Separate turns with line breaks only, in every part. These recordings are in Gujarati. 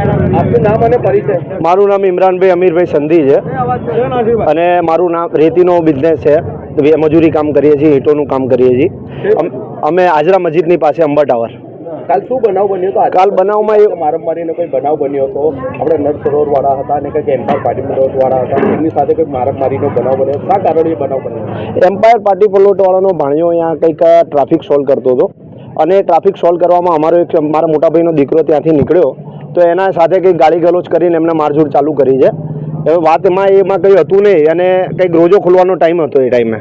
આપનું નામ અને પરિચય.
મારું નામ ઇમરાનભાઈ અમીરભાઈ સંધી છે. અને મારું નામ રેતીનો બિઝનેસ છે. મજૂરી કામ કરીએ છીએ ઈંટોનું કામ કરીએ છીએ. અમે આજરા મસ્જિદની પાસે અંબા ટાવર.
કાલ શું બનાવ બન્યો હતો?
કાલ બનાવમાં
મારામારીનો કોઈ બનાવ બન્યો હતો? આપણે નટ સરોવરવાળા હતા અને કંઈક એમ્પાયર પાર્ટી પ્લોટવાળા હતા એમની સાથે કોઈ મારામારીનો બનાવ બન્યો શા કારણે બનાવ બન્યો?
એમ્પાયર પાર્ટી પ્લોટવાળાનો ભાણિયો અહીંયા કંઈક ટ્રાફિક સોલ્વ કરતો હતો. અને ટ્રાફિક સોલ્વ કરવામાં અમારો એક મારા મોટાભાઈનો દીકરો ત્યાંથી નીકળ્યો. તો એના સાથે કંઈક ગાળી ગલોચ કરીને એમને મારઝૂડ ચાલુ કરી છે. હવે વાત એમાં એમાં કંઈ હતું નહીં અને કંઈક રોજો ખોલવાનો ટાઈમ હતો એ ટાઈમે.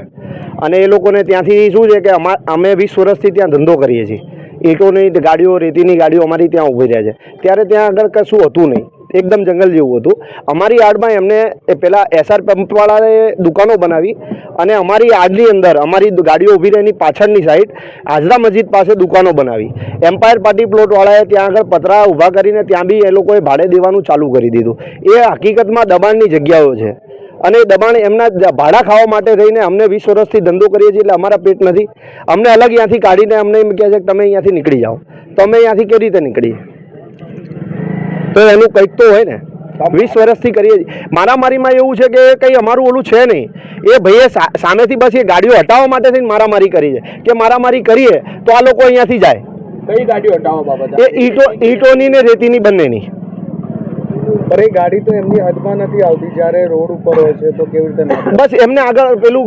અને એ લોકોને ત્યાંથી શું છે કે અમા વીસ વર્ષથી ત્યાં ધંધો કરીએ છીએ. ઈંટોની ગાડીઓ, રેતીની ગાડીઓ અમારી ત્યાં ઊભી રહે છે. ત્યારે ત્યાં આગળ કશું હતું નહીં. એકદમ જંગલ જેવું હતું. અમારી યાર્ડમાં એમને એ પેલા એસઆર પંપવાળાએ દુકાનો બનાવી અને અમારી યાર્ડની અંદર અમારી ગાડીઓ ઊભી રહેની પાછળની સાઈડ આઝરા મસ્જિદ પાસે દુકાનો બનાવી. એમ્પાયર પાર્ટી પ્લોટવાળાએ ત્યાં આગળ પતરા ઊભા કરીને ત્યાં બી એ લોકોએ ભાડે દેવાનું ચાલુ કરી દીધું. એ હકીકતમાં દબાણની જગ્યાઓ છે. અને દબાણ એમના ભાડા ખાવા માટે રહીને અમને વીસ વર્ષથી ધંધો કરીએ છીએ એટલે અમારા પેટ નથી. અમને અલગ ત્યાંથી કાઢીને અમને એમ કહે છે કે તમે અહીંયાથી નીકળી જાઓ. તો અમે અહીંયાથી કેવી રીતે નીકળીએ? તો એનું કંઈક તો હોય ને. વીસ વર્ષથી કરીએ છીએ. મારામારીમાં એવું છે કે કંઈ અમારું ઓલું છે નહીં. એ ભાઈએ સામેથી બસ એ ગાડીઓ હટાવવા માટે થઈને મારામારી કરી છે. કે મારામારી કરીએ તો આ લોકો અહીંયાથી જાય.
કઈ ગાડીઓ હટાવવા બાબત?
એ ઈટો ઈટોની ને રેતીની બંનેની.
પણ એ ગાડી તો એમની હદમાં નથી આવતી. જ્યારે રોડ ઉપર હોય છે તો કેવી રીતે
બસ એમને આગળ પેલું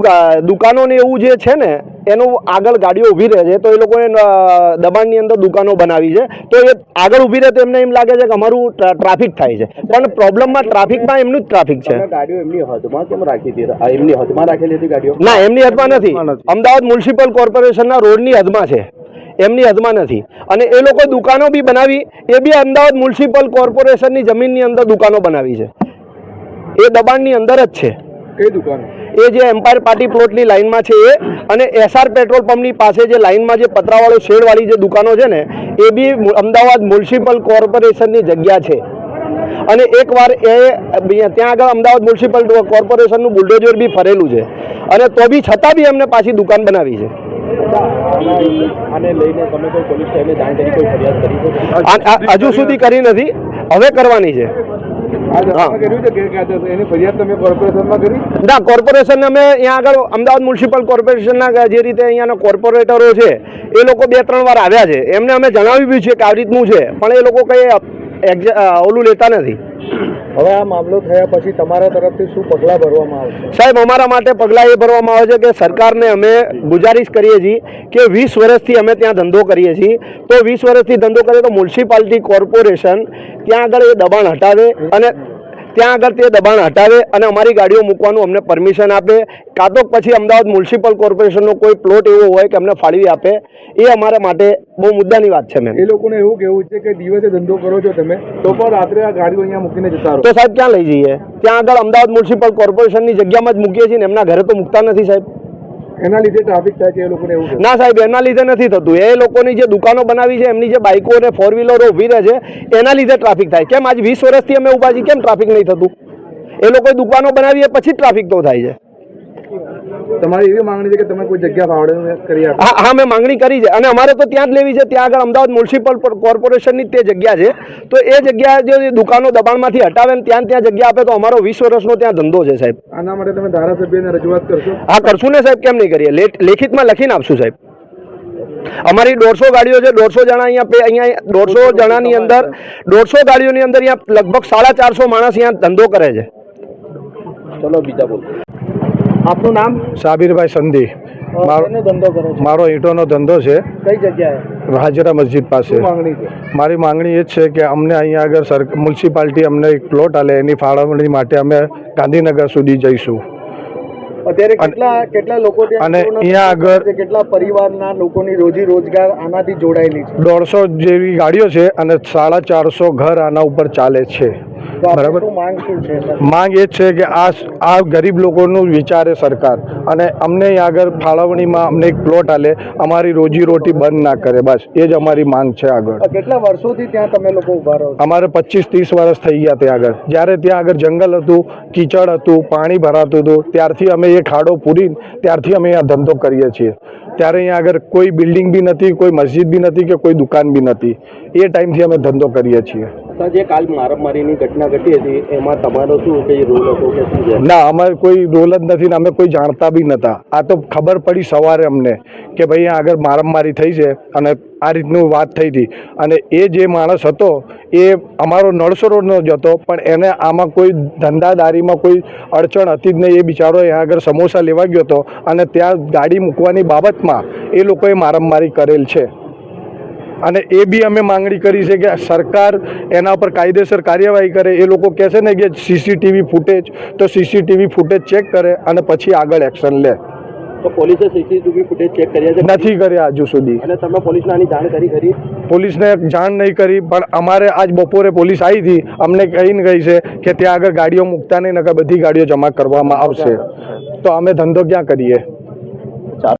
દુકાનો ને એવું જે છે ને એનું આગળ ગાડીઓ ઊભી રહે છે. તો એ લોકોએ દબાણની અંદર દુકાનો બનાવી છે. તો એ આગળ ઊભી રહે તો એમને એમ લાગે છે કે અમારું ટ્રાફિક થાય છે. પણ પ્રોબ્લેમમાં ટ્રાફિકમાં એમનું જ ટ્રાફિક છે.
ગાડીઓ એમની હદમાં કેમ રાખી હતી? એમની હદમાં રાખેલી હતી ગાડીઓ?
ના એમની હદમાં નથી. અમદાવાદ મ્યુનિસિપલ કોર્પોરેશનના રોડની હદમાં છે. એમની હદમાં નથી. અને એ લોકો દુકાનો બી બનાવી એ બી અમદાવાદ મ્યુનિસિપલ કોર્પોરેશનની જમીનની અંદર દુકાનો બનાવી છે. એ દબાણની અંદર જ છે.
કઈ દુકાન?
એ જે એમ્પાયર પાર્ટી પ્લોટની લાઇનમાં છે એ અને એસઆર પેટ્રોલ પંપની પાસે જે લાઇનમાં જે પતરાવાળો શેડવાળી જે દુકાનો છે ને એ બી અમદાવાદ મ્યુનિસિપલ કોર્પોરેશનની જગ્યા છે. અને એકવાર એ ત્યાં આગળ અમદાવાદ મ્યુનિસિપલ કોર્પોરેશનનું બુલડોઝર બી ફરેલું છે. અને તો બી છતાં બી એમને પાછી દુકાન બનાવી છે.
આને લઈને તમે કોઈ પોલીસ સ્ટેશને જાણ કરી કોઈ ફરિયાદ કરી છે
હજુ સુધી કરી નથી હવે કરવાની છે. ના કોર્પોરેશન અમે અહીંયા આગળ અમદાવાદ મ્યુનિસિપલ કોર્પોરેશનના જે રીતે અહીંયાના કોર્પોરેટરો છે એ લોકો બે ત્રણ વાર આવ્યા છે. એમને અમે જણાવ્યું બી છે કે આવી રીતનું છે પણ એ લોકો કંઈ ઓલું લેતા નથી.
હવે આ મામલો થયા પછી તમારા તરફથી શું પગલાં ભરવામાં આવશે?
સાહેબ, અમારા માટે પગલાં એ ભરવામાં આવે છે કે સરકારને અમે ગુજારિશ કરીએ છીએ કે વીસ વર્ષથી અમે ત્યાં ધંધો કરીએ છીએ. તો વીસ વર્ષથી ધંધો કરીએ તો મ્યુનિસિપાલિટી કોર્પોરેશન ત્યાં આગળ એ દબાણ હટાવે અને ત્યાં આગળ તે દબાણ હટાવે અને અમારી ગાડીઓ મૂકવાનું અમને પરમિશન આપે. કાં તો પછી અમદાવાદ મ્યુનિસિપલ કોર્પોરેશનનો કોઈ પ્લોટ એવો હોય કે અમને ફાળવી આપે. એ અમારા માટે બહુ મુદ્દાની વાત છે મેમ
એ લોકોને એવું કેવું છે કે દિવસે ધંધો કરો છો તમે તો પણ રાત્રે આ ગાડીઓ અહીંયા મૂકીને જતા રહો.
તો સાહેબ ક્યાં લઈ જઈએ? ત્યાં આગળ અમદાવાદ મ્યુનિસિપલ કોર્પોરેશનની જગ્યામાં જ મૂકીએ છીએ ને એમના ઘરે તો મૂકતા નથી સાહેબ.
એના લીધે ટ્રાફિક થાય છે એ લોકોને એવું
ના સાહેબ, એના લીધે નથી થતું. એ લોકોની જે દુકાનો બનાવી છે, એમની જે બાઇકો અને ફોર વ્હીલરો ઊભી રહે છે, એના લીધે ટ્રાફિક થાય. કેમ આજ વીસ વર્ષથી અમે ઊભા છીએ? કેમ ટ્રાફિક નહીં થતું? એ લોકોએ દુકાનો બનાવી પછી ટ્રાફિક તો થાય છે.
તમારી એવી માંગણી છે કે તમે કોઈ જગ્યા ભાડે કરી આપો.
હા હા મેં માંગણી કરી છે. અને અમારે તો ત્યાં જ લેવી છે. ત્યાં આગળ અમદાવાદ મ્યુનિસિપલ કોર્પોરેશનની જ તે જગ્યા છે. તો એ જગ્યા જે દુકાનો દબાણમાંથી હટાવે ને ત્યાં ત્યાં જગ્યા આપે તો અમારો વીસ વર્ષનો ત્યાં ધંધો છે સાહેબ.
આના માટે તમે ધારાસભ્યને રજૂઆત કરશો?
હા કરશું ને સાહેબ. કેમ નહીં કરીએ? લેટ લેખિતમાં લખીને આપશું સાહેબ. અમારી દોઢસો ગાડીઓ છે. દોઢસો જણા અહીંયા અહીંયા દોઢસો જણાની અંદર દોઢસો ગાડીઓની અંદર અહીંયા લગભગ સાડા ચારસો માણસ અહીંયા ધંધો કરે છે.
ચલો બીજા બોલો. આપનું નામ?
સાબિરભાઈ સંધી. મારો ઈંટોનો ધંધો છે.
કઈ જગ્યાએ?
હાજરા મસ્જિદ પાસે. મારી માંગણી એ જ છે કે અમને અહીંયા આગળ સર મ્યુનિસિપાલિટી અમને એક પ્લોટ આલે એની ફાળવણી માટે અમે ગાંધીનગર સુધી જઈશું.
અત્યારે કેટલા કેટલા લોકો
અને અહીંયા આગળ-
કેટલા પરિવારના લોકોની રોજી રોજગાર આનાથી જોડાયેલી છે?
દોઢસો જેવી ગાડીઓ છે અને સાડા ચારસો ઘર આના ઉપર ચાલે છે. બરાબર?
માંગ
એ છે કે આ આ ગરીબ લોકોનું વિચારે સરકાર. અને અમને આગળ ફાળવણીમાં અમને એક પ્લોટ આલે અમારી રોજી રોટી બંધ ના કરે બસ. એ જ અમારી માંગ છે આગળ.
કેટલા વર્ષોથી ત્યાં તમે લોકો ઊભા રહો
અમારે પચીસ ત્રીસ વર્ષ થઈ ગયા ત્યાં આગળ. જ્યારે ત્યાં આગળ જંગલ હતું કીચડ હતું પાણી ભરાતું હતું ત્યારથી અમે એ ખાડો પૂરી ત્યારથી અમે આ ધંધો કરીએ છીએ. ત્યારે અહીંયા આગળ કોઈ બિલ્ડિંગ બી નથી કોઈ મસ્જિદ બી નથી કે કોઈ દુકાન બી નથી. એ ટાઈમથી અમે ધંધો કરીએ છીએ.
સર જે કાલ મારામારીની ઘટના ઘટી હતી, એમાં તમારો શું કઈ રોલ હતો કે શું
ના, અમારે કોઈ રોલ જ નથી ને અમે કોઈ જાણતા બી નહોતા આ તો ખબર પડી સવારે અમને કે ભાઈ આગળ મારામારી થઈ છે અને આ રીતનું વાત થઈ હતી. અને એ જે માણસ હતો, એ અમારો નળસો રોડનો જ હતો, પણ એને આમાં કોઈ ધંધાદારીમાં કોઈ અડચણ હતી જ નહીં. એ બિચારો અહીંયા આગળ સમોસા લેવા ગયો હતો અને ત્યાં ગાડી મૂકવાની બાબતમાં એ લોકોએ મારામારી કરેલ છે. અને એ બી અમે માંગણી કરી છે કે સરકાર એના પર કાયદેસર કાર્યવાહી કરે. એ લોકો કહે છે ને કે સીસીટીવી ફૂટેજ તો સીસીટીવી ફૂટેજ ચેક કરે અને પછી આગળ એક્શન લે.
તો પોલીસે સીસીટીવી ફૂટેજ ચેક કર્યા છે?
નથી કર્યા હજુ સુધી.
અને તમે પોલીસને આની જાણ કરી? કરી
પોલીસને જાણ નહીં કરી પણ અમારે આજ બપોરે પોલીસ આવી હતી. અમને કહીને ગઈ છે કે ત્યાં આગળ ગાડીઓ મૂકતા નહીં નકર બધી ગાડીઓ જમા કરવામાં આવશે. તો અમે ધંધો ક્યાં કરીએ?